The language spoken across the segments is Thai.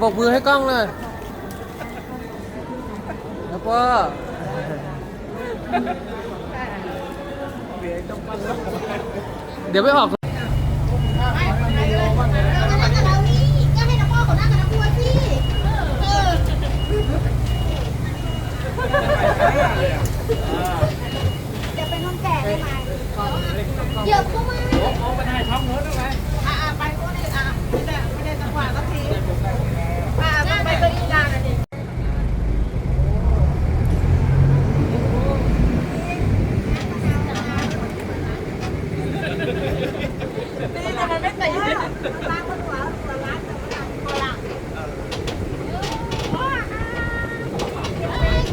บอกมือให้กล้องเลย แล้วก็ เดี๋ยวไปออกนั่งกับเรานี่ก็ให้น้องพ่อเขานั่งกับน้องบัวสิเออเดี๋ยวเป็นคนแก่ได้ไหมเดี๋ยวเข้ามาเอาไปได้ท้องรถได้ไหมอ่าไปพวกนี้อะไม่ได้ไม่ได้จังหวะสักทีอ่าไปไปอีกด้านนะดินี่แต่มันไม่ติดล้างคนหัวหัวล้างแต่ไม่ล้างคอหลัง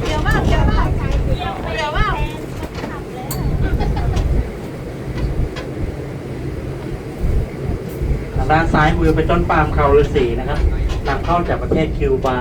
เดี๋ยวมากเดี๋ยวมากเดี๋ยวมาก ทางด้านซ้าย มือเป็นต้นปาล์มเขาฤาษีนะครับนำเข้าจากประเทศคิวบา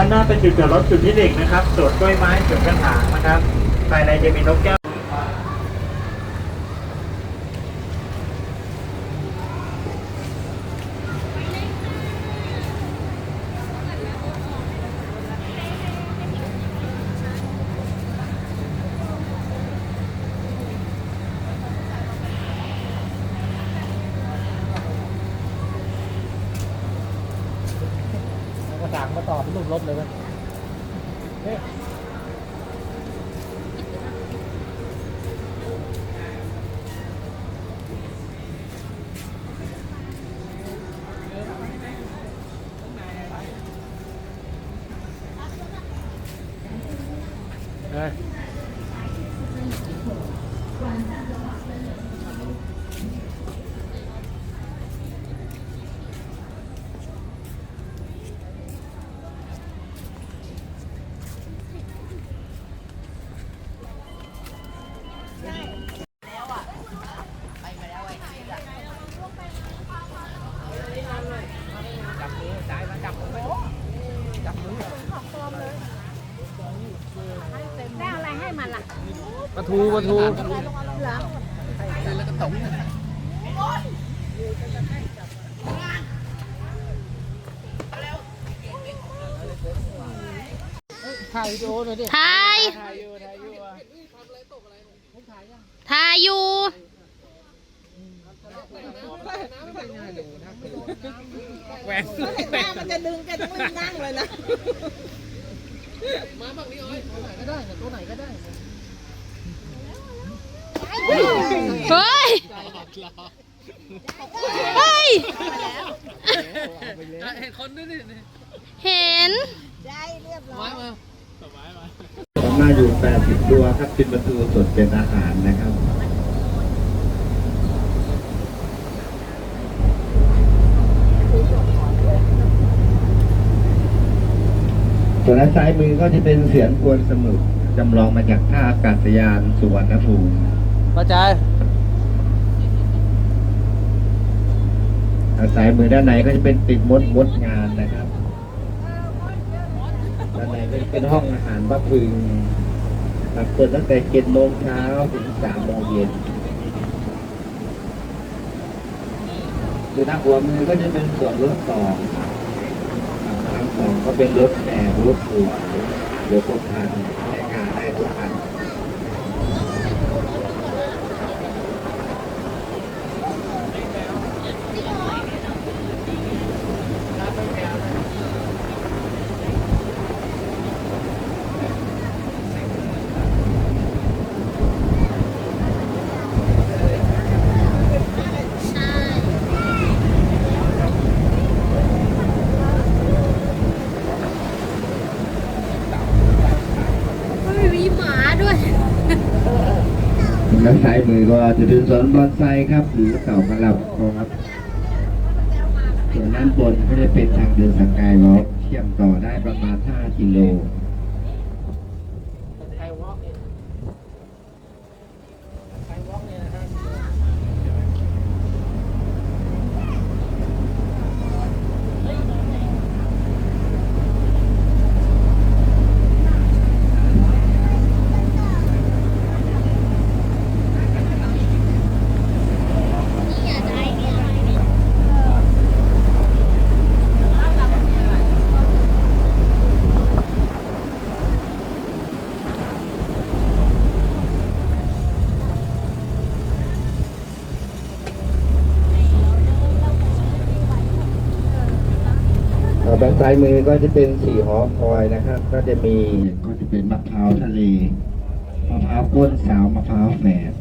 ด้านหน้าเป็นจุดจอดรถจุดที่หนึ่งนะครับสวนกล้วยไม้สวนกระถางนะครับภายในจะมีนกแก้ว กระถางมาต่อเป็นรูปรถเลยไหม เทูปลาทูเหรอถ่ายวิดีโอหน่อยดิถ่ายถ่ายอยู่ถ่ายอยู่อะถ่ายอยู่แหวนแม่มันจะดึงแกต้องรีบนั่งเลยนะก็ได้ตัวไหนก็ได้ เฮ้ย เฮ้ย เห็นคนด้วยดิเห็นได้เรียบร้อไม้ยมาผมมาอยู่80ตัวครับเป็นประตูสดเป็นอาหารนะครับส่วนด้านซ้ายมือก็จะเป็นเสียงกวนสมุกจำลองมาจากท่าอากาศยานสุวรรณภูมิ กระจายทางซ้ายมือด้านในก็จะเป็นติดมดมดงานนะครับ ด้านในก็จะเป็นห้องอาหารบ้าพึงเปิดตั้งแต่เจ็ดโมงเช้าถึงสามโมงเย็นคือทางหัวมือก็จะเป็นส่วนรถสองทางสองก็เป็นรถแอบรถทัวร์รถพวกคันใช้งานได้ทุกคัน ไม่มีหมาด้วย แล้ว ซ้ายมือก็จะเป็นสวนบอนไซครับหรือเก่ากระหลับครับ ส่วนด้านบนก็จะเป็นทางเดินสกายวอล์กเชื่อมต่อได้ประมาณ 5 กิโล ใครวอล์กเนี่ยใครวอล์กเนี่ยนะครับ ด้านซ้ายมือก็จะเป็นสี่หอคอยนะครับ ก็จะมีก็จะเป็นมะพร้าวทะเลมะพร้าวก้นสาวมะพร้าวแฝด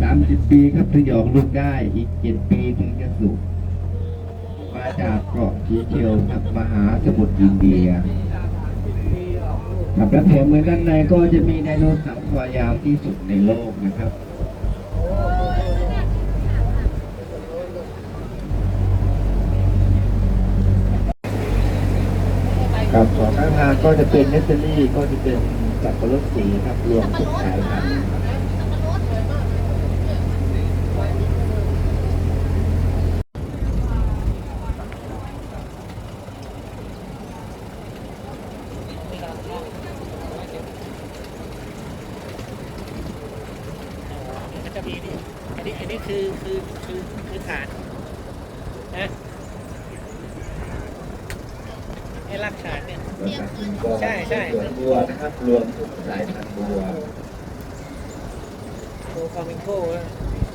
สามสิบปีครับถึงจะออกลูกได้อีกเจ็ดปีถึงจะสุกมาจากเกาะสีเชียวครับมหาสมุทรอินเดียครับและแถมเหมือนกันในก็จะมีไดโนเสาร์คอยาวที่สุดในโลกนะครับ ครับสองข้างทางก็จะเป็นเนสเซอรี่ก็จะเป็นสับปะรดสีครับรวมทุกสายพันธุ์มันจะมีนี่อันนี้อันนี้คือคือคือคือฐานนะไอ้รากฐานเนี่ย ใช่ใช่ ส่วน บัวนะครับ รวมทุกสายพันธุ์บัวโคฟามิงโก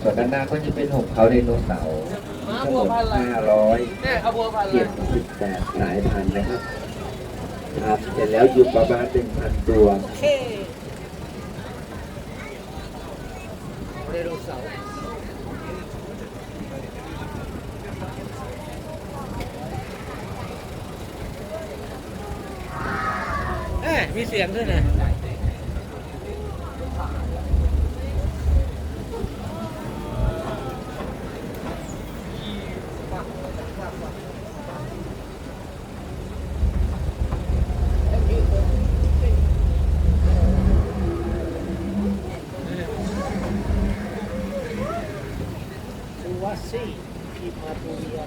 ส่วนด้านหน้าก็จะเป็นหกเขาไดโนเสาร์ม้าทั้งบัหวมดพันธุ์อะไรห้าร้อยเนี่ยเอาบัวพันธุ์อะไรเจ็ดสิบแปดสายพันธุ์นะครับครับเสร็จแล้วอยู่ประมาณหนึ่งพันตัวโอเคไดโนเสาร์เอ้ย มีเสียงด้วยนะ ซูวาซีพีมาตูเรีย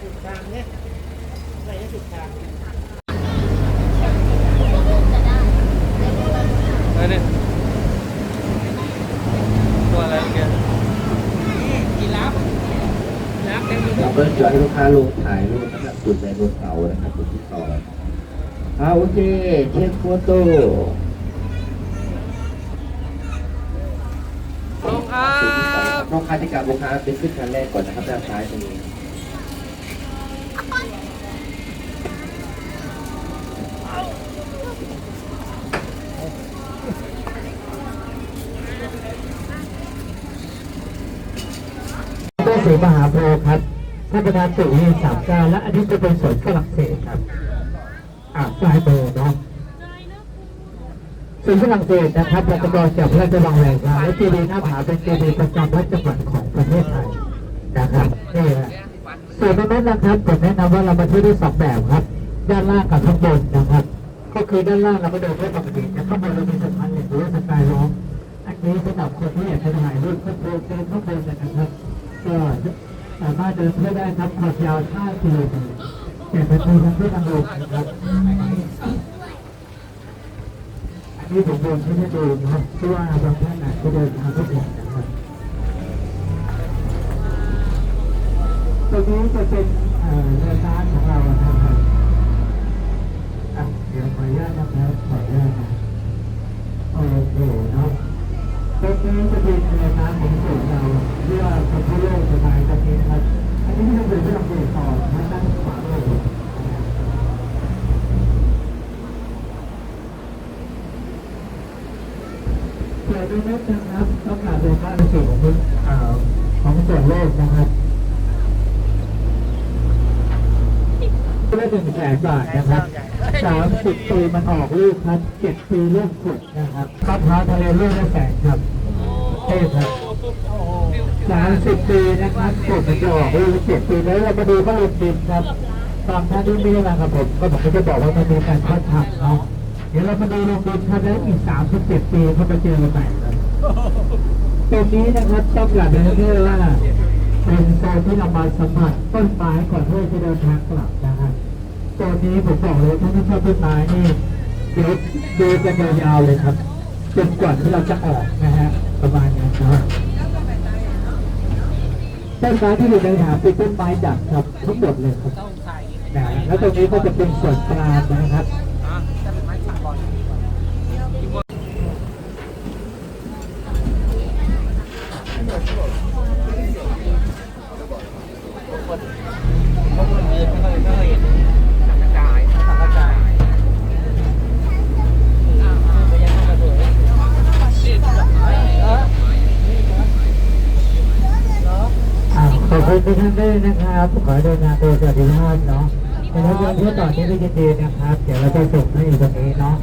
สุดทางเนี่ยไหนจะสุดทางอะไรเนี่ยตัวอะไรเงี้ยนี่กีราฟกีราฟเต็มไปหม เรา ด ก็จะให้ลูกค้าลงถ่ายรูปนะครับจุดไดโนเสาร์นะครับจุดที่สองอ่าโอเคเช็คโฟโต้ ลงครั จุด ที่อค้าที่การลูกค้าเป็นขึ้นคันแรกก่อนนะครับด้านซ้ายมือเพื่อสีมหาโพธิ์ครับท่านประธานสุรีสามเก้าและอันนี้จะเป็นสวนฝรั่งเศสครับอ่าซ้ายมือเนาะ ส่วนฝรั่งเศสนะครับเราจะบอกจากพระราชวังแหล่งข่าวและเจดีย์หน้าผาเป็นเจดีย์ประจำพระจังหวัดของประเทศไทยนะครับนี่แหละส่วนตรงนั้นนะครับผมแนะนำว่าเรามาเที่ยวได้สองแบบครับ ด้านล่างกับข้างบนนะครับ ก็คือด้านล่างเราก็เดินได้ปกติแต่ข้างบนเรามีสะพานเหล็กหรือว่าสกายล็อกอันนี้สำหรับคนที่อยากจะถ่ายรูปข้างบนเดินข้างบนนะครับก็สามารถเดินเที่ยวได้ครับความยาว5กิโลเมตรแต่เป็นทางที่ทางลงนะครับอั นนี้ผมเดินให้ได้ดูนะครับเพราะว่าบางท่านอาจจะเดินทางไม่ถึงนะครับตรงนี้จะเป็นเอ่อเรือร้านของเรานะครับอะเดี๋ยวขออนุญาตนะครับขออนุญาตนะโอเคเนาะตรงนี้จะเป็นเรือร้านของส่วนเราเพื่อคนทั่วโลกสบายตรงนี้นครับอันนี้จะเป็นเรื่องเกี่ยวต่อทางด้านขวามือ เปิดดูนิดนะครับต้องการเดินทางในส่วนของที่ของส่วนโลกนะครับละหนึ่งแสนบาทนะครับสามสิบปีมันออกลูกครับเจ็ดปีเริ่มขุดนะครับมะพร้าวทะเลลูกละแสนครับเท่ครับสามสิบปีนะครับขุดมันจะออกลูกเจ็ดปีแล้วเรามาดูข้าวลงดินครับตามท่านที่ม่ได้มากับผมก็ผมก็จะบอกว่ามันมีการพัฒนาเนาะ ดี๋ยวเรามาดูลงดินครับแล้วอีกสามสิบเจ็ดปีเขาไปเจอกันใหม่ครับตรงนี้นะครับต้องกลับไปเรื่อยๆว่าเป็นโซนที่เรามาสัมผัสต้นไม้ก่อนที่จะเดินทางกลับนะครับโซนนี้ผมบอกเลยถ้าไม่ชอบต้นไม้นี่เดี๋ยวดูกันยาวๆเลยครับจนกว่าที่เราจะออกนะฮะประมาณนี้นะครับต้นไม้ที่อยู่ในหาเป็นต้นไม้ดักครับทั้งหมดเลยครับนะแล้วตรงนี้ก็จะเป็นส่วนกลางนะครับ อ่าขอบคุณทุกท่าน ด้วยนะครับขอให้เดินทางโดยสวัสดิภาพเนาะในรถยนต์ที่ต่อนี้ก็ยินดีนะครับ เดี๋ยวเราจะส่งให้อยู่ตรงนี้เนาะ